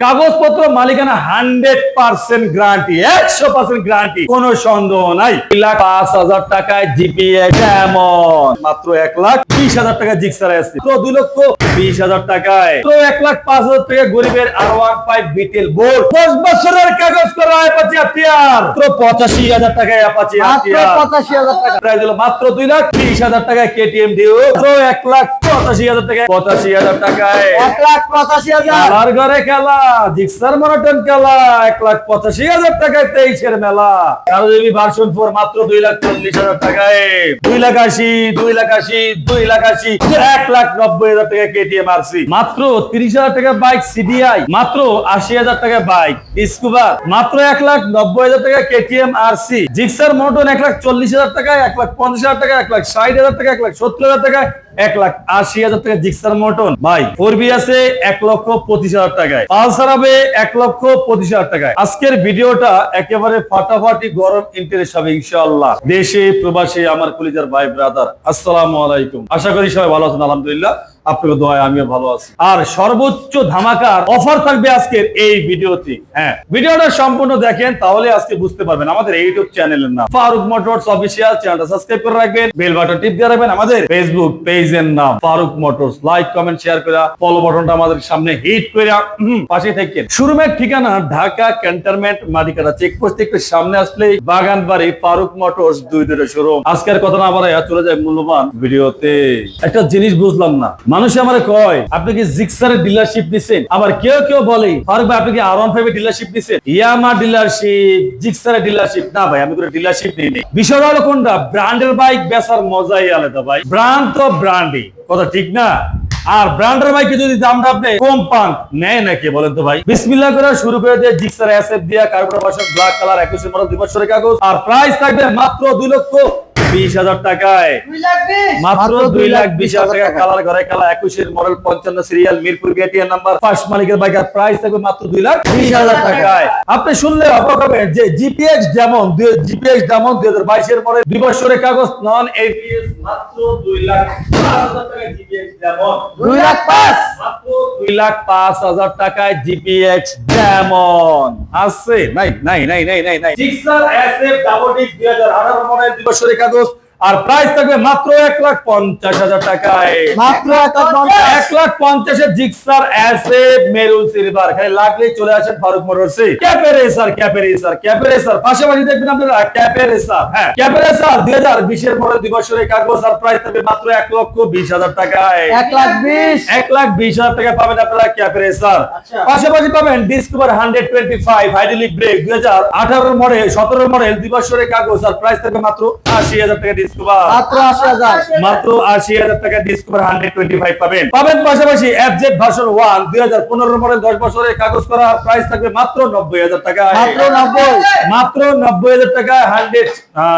কাগজপত্র মালিকানা hundred percent guarantee একশো পার্সেন্ট গ্যারান্টি কোন সন্দেহ নাই। লাখ পাঁচ হাজার টাকায় জিপিএ মাত্র এক লাখ বিশ হাজার টাকা জিক্সার আছে। তো দুই লক্ষ বিশ হাজার টাকায়। তো এক লাখ পাঁচ হাজার টাকা গরিবের আর ওয়ান ফাইভ বিটেল বোর্ড দশ বছরের কাগজ করা অ্যাপাচি আটিয়ার তো পঁচাশি হাজার টাকায় অ্যাপাচি আটিয়ার পঁচাশি হাজার টাকা। প্রাইস হলো মাত্র দুই লাখ বিশ হাজার টাকায় কেটিএম ডিউ মাত্র এক লাখ পঁচাশি হাজার টাকায় পঁচাশি হাজার টাকায়। এক লাখ পঁচাশি হাজার। ঘরে খেলা। জিক্সার মনোটন খেলা এক লাখ পঁচাশি হাজার টাকায় তেইশের মেলা। কারও ভার্সন ফোর মাত্র দুই লাখ চল্লিশ হাজার টাকায়। দুই লাখ আশি, দুই লাখ আশি, দুই লাখ আশি এক লাখ নব্বই হাজার টাকা কেটিএম আরসি মাত্র তিরিশ হাজার টাকা বাইক সিডিআই মাত্র আশি হাজার টাকা বাইক স্কুবার মাত্র এক লাখ নব্বই হাজার টাকা কেটিএম আরসি জিক্সার মনোটন এক লাখ চল্লিশ হাজার টাকায়, এক লাখ পঞ্চাশ হাজার টাকা এক লাখ ষাট হাজার টাকা এক লাখ সত্তর হাজার টাকা এক লাখ আশি হাজার টাকা জিক্সার মটন। ভাই ফোর বি আছে এক লক্ষ পঁচিশ হাজার টাকায়। পালসার হবে এক লক্ষ পঁচিশ হাজার টাকায়। আজকের ভিডিওটা একেবারে ফাটাফাটি গরম ইন্টারেস্ট হবে, ইনশাআল্লাহ। দেশে, প্রবাসে, আমার কলিজার ভাই ব্রাদার আসসালামু আলাইকুম। আশা করি সবাই ভালো আছেন, আলহামদুলিল্লাহ। আপনাকে দোয়ায় আমিও ভালো আছি। আর সর্বোচ্চ ধামাকার অফার থাকবে আজকের এই ভিডিওতে। হ্যাঁ ভিডিওটা সম্পূর্ণ দেখেন, তাহলে আজকে বুঝতে পারবেন আমাদের ইউটিউব চ্যানেলের নাম। ফারুক মোটরস অফিসিয়াল চ্যানেলটা সাবস্ক্রাইব করে রাখবেন বেল বাটন টিপ দিয়ে রাখবেন আমাদের ফেসবুক পেজের নাম, Faruk Motors. Like comment share করে ফলো বাটনটা আমাদের সামনে হিট করে পাশে থাকেন শোরুমের ঠিকানা ঢাকা ক্যান্টনমেন্ট মাদিকাটা চেকপোস্ট একটু সামনে আসলে বাগান বাড়ি ফারুক মোটরস দুই দুটো শোরুম আজকের কথা না বাড়াই চলে যায় মূল্যবান ভিডিওতে। একটা জিনিস বুঝলাম না মানুষ আমার কয়, আপনি কি জিক্সারের ডিলারশিপ নিছেন? আবার কেউ কেউ বলে, ফারুক ভাই, আপনি কি আর ওয়ান ফাইভ ডিলারশিপ নিছেন? ইয়ামা ডিলারশিপ জিক্সারের ডিলারশিপ না ভাই, আমি কোনো ডিলারশিপ নিই নি। বিষয়টা হলো কোনটা? ব্র্যান্ডের বাইক বেচার মজাই আলাদা ভাই। ব্র্যান্ড তো ব্র্যান্ডই, কথা ঠিক না? আর ব্র্যান্ডের বাইকে যদি দামটা আপনি কম পান, নেয় নাকি বলেন তো ভাই? বিসমিল্লাহ করে শুরু করে দিয়ে জিক্সার এসএফ দিয়া কার্বন ব্ল্যাক কালার একুশে মডেল দুই বছরের কাগজ। আর প্রাইস থাকবে মাত্র দুই লক্ষ বিশ হাজার টাকায়। মাত্র দুই লাখ বিশ হাজার টাকা কালার ঘরে কালা একুশের মডেল পঞ্চান্ন সিরিয়াল মিরপুর বিআটিআর নাম্বার ফার্স্ট মালিকের বাইকের প্রাইস থাকবে মাত্র দুই লাখ বিশ হাজার টাকায়। আপনি শুনলে অবাক হবেন যে জিপিএক্স যেমন জিপিএক্স যেমন দুই হাজার বাইশের মডেল দুই বছরের কাগজ নন এপিএস মাত্র দুই লাখ দুই লাখ পাঁচ। মাত্র দুই লাখ পাঁচ হাজার টাকায় জিপিএক্স যেমন। আছে? নাই নাই নাই নাই নাই নাই। জিক্সার এসএফ ডাবল ডিস্ক দুই হাজার আঠারো মডেল দুই বছরের কাগজ আর প্রাইস থাকবে মাত্র এক লাখ পঞ্চাশ হাজার টাকায়। মাত্র এক লাখ পঞ্চাশ। পঞ্চাশের জিক্সার এসএফ মেরুন সিলভার। খালি লাগলেই চলে আসেন Faruk মোটরসে cafe racer cafe racer cafe racer. পাশাপাশি দেখবেন আপনারা ক্যাপে রেসার হ্যাঁ ক্যাপে রেসার দুই হাজার বিশের মডেল দুই বছরের কাগজ আর প্রাইস থাকবে মাত্র এক লক্ষ বিশ হাজার টাকায়। এক লাখ বিশ। এক লাখ বিশ হাজার টাকা পাবেন আপনারা ক্যাপের স্যার আচ্ছা। পাশাপাশি পাবেন Discover hundred twenty five hydraulic brake. দুই হাজার আঠারো মডেল সতেরো মডেল দুই বছরের কাগজ আর প্রাইস থাকবে মাত্র আশি হাজার টাকা ডিসকভার মাত্র আশি হাজার। মাত্র আশি হাজার টাকা ডিসকভার হান্ড্রেড টোয়েন্টি ফাইভ পাবেন। পাবেন পাশাপাশি এফজেড ভার্সন মডেল দশ বছরের কাগজ করা প্রাইস থাকবে মাত্র নব্বই হাজার টাকা। মাত্র নব্বই। মাত্র নব্বই হাজার টাকা হান্ড্রেড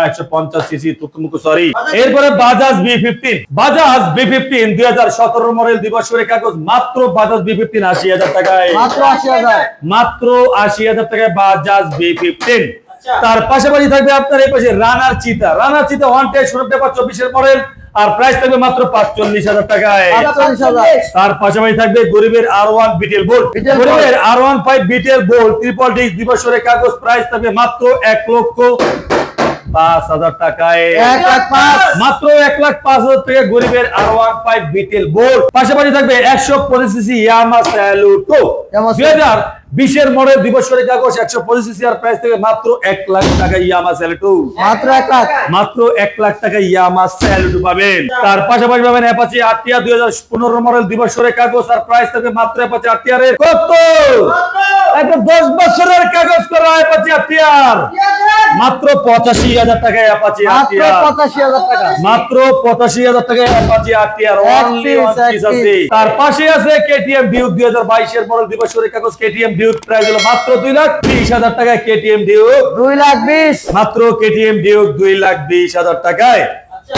একশো পঞ্চাশ সিসি তুতমুকু সরি এরপরে Bajaj V fifteen Bajaj V fifteen দুই হাজার সতেরো মডেল দুই বছরের কাগজ মাত্র বাজাজ বি ফিফটিন আশি হাজার টাকায়। মাত্র আশি হাজার। মাত্র আশি হাজার টাকায় বাজাজ বি ফিফটিন আচ্ছা। তার পাশাপাশি থাকবে আপনার এই পাশে Runner Cheetah. Runner Cheetah one test showroom paper চব্বিশের মডেল আর প্রাইস থাকবে মাত্র পাঁচচল্লিশ হাজার টাকায়। তার পাশাপাশি থাকবে গরিবের আর ওয়ান বিটেল বোর্ড গরিবের আর ওয়ান ফাইভ বিটেল বোর্ড ত্রিপল ডিস্ক দিবসরের কাগজ প্রাইস থাকবে মাত্র এক লক্ষ পাঁচ হাজার টাকায়। এক লাখ পাঁচ। মাত্র এক লাখ পাঁচ হাজার টাকা গরিবের আর ওয়ান ফাইভ বিটেল বোর্ড পাশাপাশি থাকবে একশো পঁচিশ ইয়ামা স্যালুটো দুই হাজার বিশের মডেল দিবসরের কাগজ একশো পঁচিশ সিসি আর প্রাইস থেকে মাত্র এক লাখ টাকা ইয়ামা স্যালেটু। মাত্র এক লাখ? মাত্র এক লাখ টাকা ইয়ামা স্যালেটু পাবেন। তার পাশাপাশি পাবেন অ্যাপাচি আটিয়া দুই হাজার পনেরো মডেল দিবসরের কাগজ আর প্রাইস থাকবে মাত্র অ্যাপাচি আটিয়ারের কত? একটা দশ বছরের কাগজ করা অ্যাপাচি আরটিআর মাত্র পঁচাশি হাজার টাকায় অ্যাপাচি মাত্র পঁচাশি হাজার টাকা। মাত্র পঁচাশি হাজার টাকায় অ্যাপাচি piece। তার পাশে আছে কেটিএম ডিউক দুই হাজার বাইশের মডেল দিবসরের কাগজ। কেটিএম ডিউক প্রাইস হলো মাত্র দুই লাখ বিশ হাজার টাকায় কেটিএম ডিউক দুই লাখ বিশ। মাত্র কেটিএম ডিউক দুই লাখ বিশ হাজার টাকায়।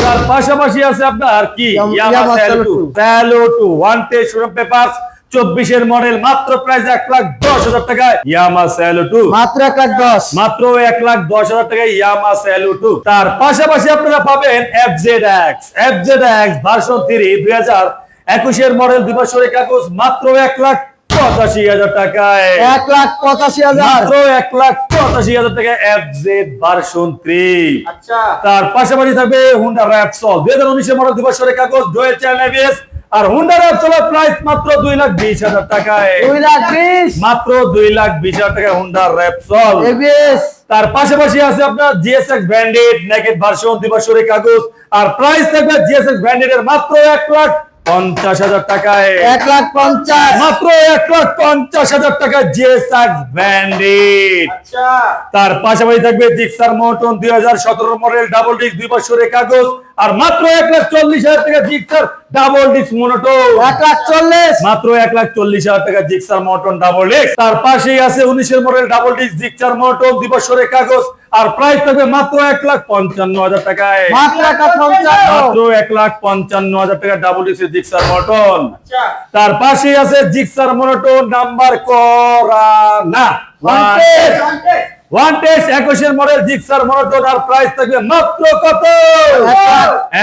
তার পাশাপাশি আছে আপনার কি? Yamaha Saluto Saluto one test showroom papers চব্বিশের মডেল মাত্র প্রাইস এক লাখ দশ হাজার টাকায় ইয়ামা স্যালো টু মাত্র এক লাখ দশ। মাত্র এক লাখ দশ হাজার টাকায় ইয়ামা স্যালো টু তার পাশাপাশি আপনারা পাবেন F Z X F Z X version three দুই হাজার একুশের মডেল দুই বছরের কাগজ মাত্র এক লাখ পঁচাশি হাজার টাকায়। এক লাখ পঁচাশি হাজার। এক লাখ পঁচাশি হাজার টাকা এফ জেড ভার্সন থ্রি আচ্ছা। তার পাশাপাশি থাকবে হুন্ডা র্যাপসল দুই হাজার উনিশের মডেল দিবসের কাগজ ডোয়েল চ্যানেল এবিএস আর হুন্ডার র্যাপসলের প্রাইস মাত্র দুই লাখ বিশ হাজার টাকায়। দুই লাখ বিশ? মাত্র দুই লাখ বিশ হাজার টাকা হুন্ডার র্যাপসল চল তার পাশাপাশি আছে আপনার জিএসএক্স ব্র্যান্ডেড নেকেট ভার্সন দিবসের কাগজ আর প্রাইস থাকবে জিএসএক্স ব্র্যান্ডেড এর মাত্র এক লাখ পঞ্চাশ হাজার টাকায়। এক লাখ পঞ্চাশ। মাত্র এক লাখ পঞ্চাশ হাজার টাকা জিএসএক্স আচ্ছা। তার পাশাপাশি থাকবে জিক্সার মোটন দুই হাজার সতেরো মডেল ডাবল ডিস্ক দুই বছরের কাগজ। আর মাত্র এক লাখ চল্লিশ হাজার টাকা জিক্সার ডাবল ডিস্ক মোনোটোন এক লাখ চল্লিশ। মাত্র এক লাখ চল্লিশ হাজার টাকা জিক্সার মোটন ডাবল ডিস্ক তার পাশেই আছে উনিশের মডেল ডাবল ডিস্ক জিক্সার মোটন দুই বছরের কাগজ। আর প্রাইস থাকবে মাত্র এক লাখ পঞ্চান্ন হাজার টাকায়। মাত্র এক লাখ পঞ্চান্ন। হাজার টাকা ডাবল ডিসি জিক্সার মোটন তার পাশে আছে জিক্সার মটন নাম্বার করা না। ওয়ান টেস্ট একুশের মডেল জিক্সার মোটর আর প্রাইস থাকবে মাত্র কত?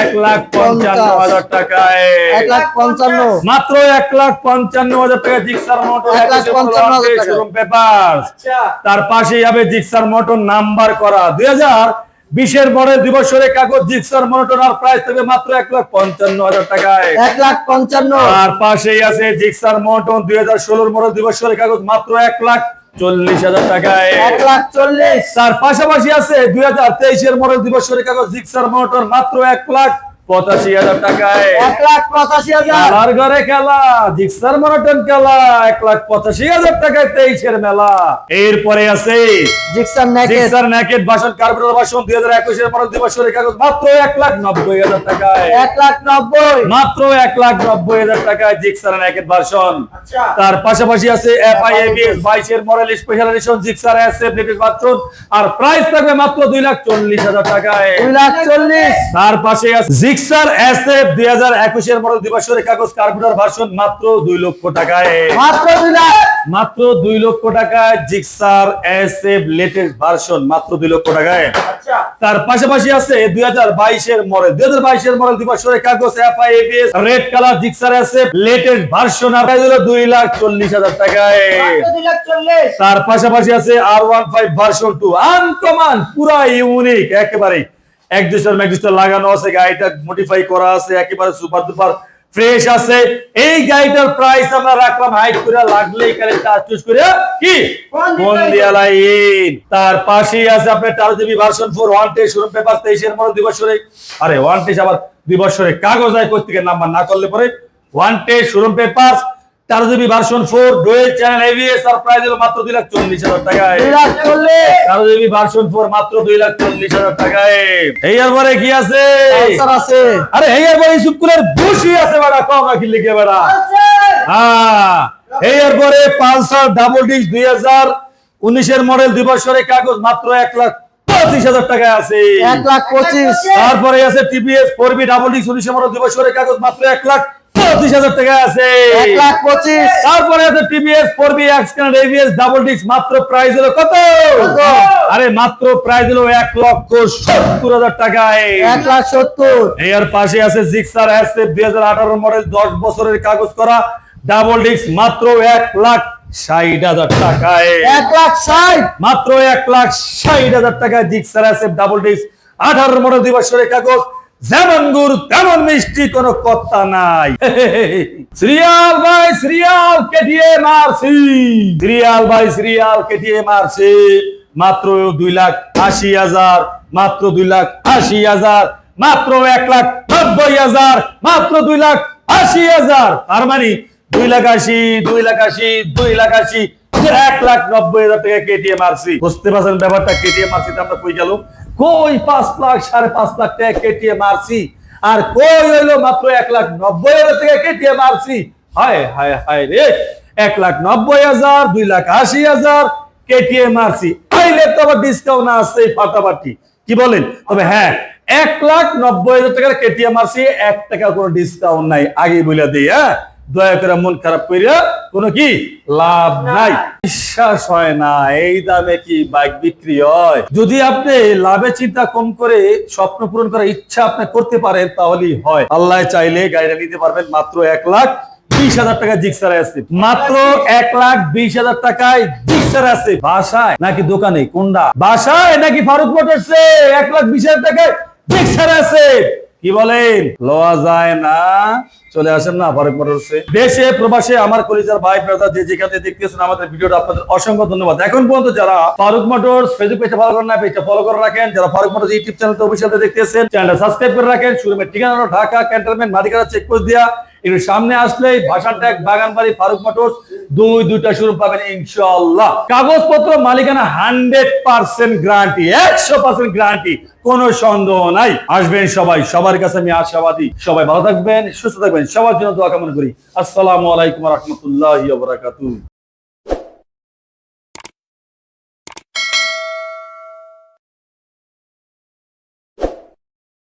এক লাখ পঞ্চান্ন হাজার টাকায়। এক লাখ পঞ্চান্ন। মাত্র এক লাখ পঞ্চান্ন হাজার টাকা জিক্সার মোটর এক লাখ পঞ্চান্ন হাজার শোরুম পেপার আচ্ছা। তার পাশেই হবে জিক্সার মোটর নাম্বার করা। দুই হাজার বিশের মডেল দুই বছরের কাগজ জিক্সার মোটর আর প্রাইস থাকবে মাত্র এক লাখ পঞ্চান্ন হাজার টাকায়। এক লাখ পঞ্চান্ন। তার পাশেই আছে জিক্সার মোটর দুই হাজার ষোলোর মডেল দুই বছরের কাগজ মাত্র এক লাখ চল্লিশ হাজার টাকায়। এক লাখ চল্লিশ। তার পাশাপাশি আছে দুই হাজার তেইশের মডেল দিবসের কাগজ জিক্সার মোটর মাত্র এক লাখ। পঁচাশি হাজার টাকায়। এক লাখ পঁচাশি হাজার। খেলার ঘরে খেলা জিক্সার মনোটন খেলা এক লাখ পঁচাশি হাজার টাকায় তেইশের মেলা। এরপরে আছে Gixxer naked Gixxer naked version carburettor version দুই হাজার একুশের দিবসের কাগজ মাত্র এক লাখ নব্বই হাজার টাকায়। এক লাখ নব্বই। মাত্র এক লাখ নব্বই হাজার টাকায় জিক্সার ন্যাকেট ভার্সন আচ্ছা। তার পাশাপাশি আছে এফআইএবিএস বাইশের model special edition Gixxer SF latest bathroom আর প্রাইস থাকবে মাত্র দুই লাখ চল্লিশ হাজার টাকায়। দুই লাখ চল্লিশ। তার পাশে আছে জিক্সার এসএফ দুই হাজার একুশের মডেল দিবসের কাগজ কার্পুটার ভার্সন মাত্র দুই লক্ষ টাকায়। মাত্র দুই লাখ? মাত্র দুই লক্ষ টাকায় জিক্সার এসএফ লেটেস্ট ভার্সন মাত্র দুই লক্ষ টাকায়। আচ্ছা। তার পাশাপাশি আছে দুই হাজার বাইশের মডেল দুই হাজার বাইশের মডেল দিবসের কাগজ FI ABS red colour Gixxer SF latest version price হলো দুই লাখ চল্লিশ হাজার টাকায়। তার পাশাপাশি আছে আর one five version two uncommon পুরা ইউনিক একেবারে এক দুশোর লাগানো আছে গাড়িটা মডিফাই করা আছে একেবারে সুপার দুপার ফ্রেশ আছে। এই গাড়িটার প্রাইস আমরা রাখলাম হাইট করে লাগলে এখানে টাচ করে কি? কোন দিকে কোন দিয়া লাইন তার পাশেই আছে আপনার টার version four one test showroom paper তেইশের মধ্যে দুই বছরে। আরে ওয়ান টেস্ট আবার দুই বছরে কাগজ আয় কোথেকে নাম্বার না করলে পরে one test showroom paper GB version four dual channel ABS আর প্রাইস হলো মাত্র দুই লাখ চল্লিশ হাজার টাকায়। জিবি ভার্সন ফোর মাত্র দুই লাখ চল্লিশ হাজার টাকায়। পরে কি আছে? আছে। আরে পরে স্কুলের বুশি আছে বেড়া কম রাখি লিখে বেড়া। হ্যাঁ পরে পালসার ডাবল ডিস্ক দুই হাজার উনিশের মডেল দুই বছরের কাগজ মাত্র এক লাখ পঁচিশ হাজার টাকায় আছে। এক লাখ পঁচিশ। তারপরে আছে TVS four V double disc উনিশের মডেল দুই বছরের কাগজ মাত্র এক লাখ পঁচিশ হাজার টাকায় আছে। এক লাখ পঁচিশ। তারপরে আছে TVS four V X ABS double disc মাত্র প্রাইস হলো কত? কত? আরে মাত্র প্রাইস হলো এক লক্ষ সত্তর হাজার টাকায়। এক লাখ সত্তর। এর পাশে আছে জিক্সার এসএফ দুই হাজার আঠারো মডেল দশ বছরের কাগজ করা ডাবল ডিস্ক মাত্র এক লাখ ষাট হাজার টাকায়। এক লাখ ষাট। মাত্র এক লাখ ষাট হাজার টাকায় জিক্সার এসএফ ডাবল ডিস্ক আঠারো মডেল দুই বছরের কাগজ যেমন গুড়, তেমন মিষ্টি, কোনো কথা নাই। সিরিয়াল ভাই সিরিয়াল কেটিয়ে মারছি। সিরিয়াল ভাই সিরিয়াল কেটিয়ে মারছি। মাত্র দুই লাখ আশি হাজার, মাত্র দুই লাখ আশি হাজার, মাত্র এক লাখ নব্বই হাজার, মাত্র দুই লাখ আশি হাজার। তার মানে দুই লাখ আশি, দুই লাখ আশি, দুই লাখ আশি এক লাখ নব্বই হাজার টাকা কেটিএম মারছি। বুঝতে পারছেন ব্যাপারটা? কেটিএম মারছি আমরা কই গেল কই পাঁচ লাখ, সাড়ে পাঁচ লাখ টাকা কেটিএম মারছি আর কই হইল মাত্র এক লাখ নব্বই হাজার টাকা কেটিএম মারছি হায় হায় হায় রে! এক লাখ নব্বই হাজার, দুই লাখ আশি হাজার কেটিএম মারছি আইলে তো আবার ডিসকাউন্ট আছে ফাটাফাটি। কি বলেন? তবে হ্যাঁ এক লাখ নব্বই হাজার টাকার কেটিএম মারছি এক টাকা কোনো ডিসকাউন্ট নাই। আগে বলে দিই হ্যাঁ? দয়া করে মন খারাপ করিয়া কোনো কি লাভ নাই। বিশ্বাস হয় না এই দামে কি বাইক বিক্রি হয়? যদি আপনি লাভে চিন্তা কম করে স্বপ্ন পূরণ করার ইচ্ছা আপনি করতে পারেন তাহলেই হয়। আল্লাহ চাইলে গাড়িটা নিতে পারবেন মাত্র এক লাখ বিশ হাজার টাকা জিক্সার আছে। মাত্র এক লাখ বিশ হাজার টাকায় জিক্সার আছে। বাসায় নাকি দোকানে? কোনটা? বাসায় নাকি ফারুক মোটরসে এক লাখ বিশ হাজার টাকায় জিক্সার আছে। কি বলেন? লওয়া যায় না। চলে আসেন না ফারুক মোটরসে। দেশে প্রবাসে আমার কলিজার ভাই ব্রাদার যে যেখানে দেখতেছেন আমাদের ভিডিওটা আপনাদের অসংখ্য ধন্যবাদ। এখন পর্যন্ত যারা ফারুক মোটরস ফেসবুক পেজে ফলো করেন না পেজটা ফলো করে রাখেন। যারা ফারুক মোটরস ইউটিউব চ্যানেলতে অফিসিয়ালতে দেখতেছেন চ্যানেলটা সাবস্ক্রাইব করে রাখেন। শুরুমের ঠিকানা ঢাকা ক্যান্টনমেন্ট মাদিকারা চেক পোস্ট দিয়া। একটু সামনে আসলেই ভাষা ট্যাগ বাগানবাড়ি ফারুক মোটরস। দুই, দুইটা শুরু পাবেন ইনশাআল্লাহ। কাগজপত্র মালিকানা হান্ড্রেড পার্সেন্ট গ্যারান্টি একশো পার্সেন্ট গ্যারান্টি কোন সন্দেহ নাই। আসবেন সবাই, সবার কাছে আমি আশাবাদী। সবাই ভালো থাকবেন, সুস্থ থাকবেন, সবার জন্য দোয়া কামনা করি। আসসালামু আলাইকুম রহমতুল্লাহ